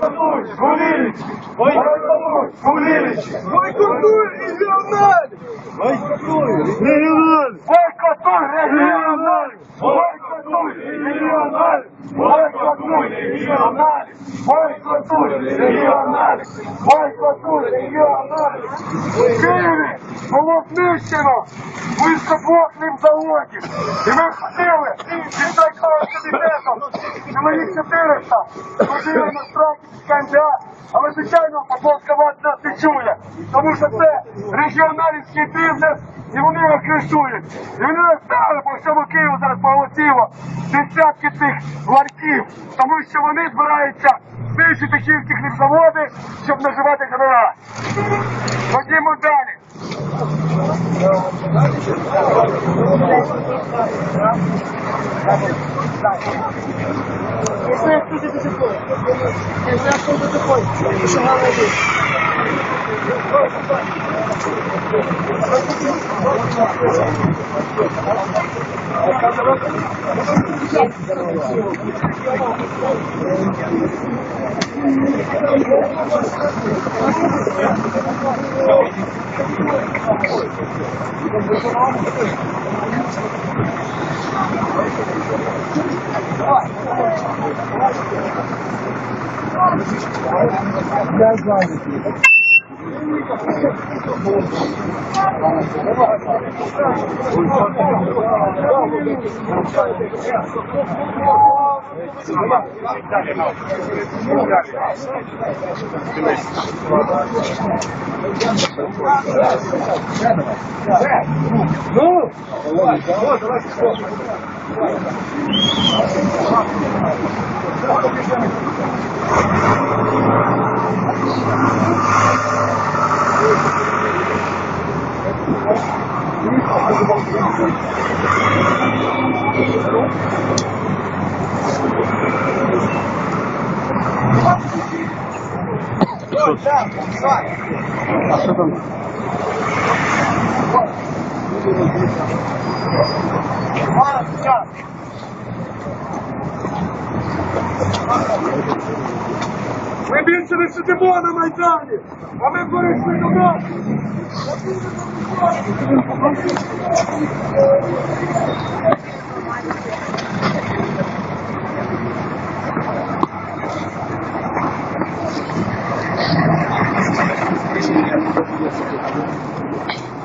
Гулевич! Гулевич! Бойкотуй регіоналів! Регіонал! Бойкотуй регіонал! Бойкотуй регіонал! Бойкотуй регіонал! Бойкотуй регіонал! Бойкотуй регіонал! В Києві було знищено близько заводів. І ми хотіли під такого комітетом чоловік 400 ходили Поповська нас не чує, тому що це регіоналівський бізнес і вони його кришують. І вони наставили по всьому Києву зараз полетіло десятки цих ларьків, тому що вони збираються знищити київські хлібзаводи, щоб наживати генерал. Ходімо далі. Entrar tudo depois. Deixa eu Thank you. Я знаю, кто это такой. Что говорит. Ми більше не сидимо на майдані, а ми перейшли до нас. Thank.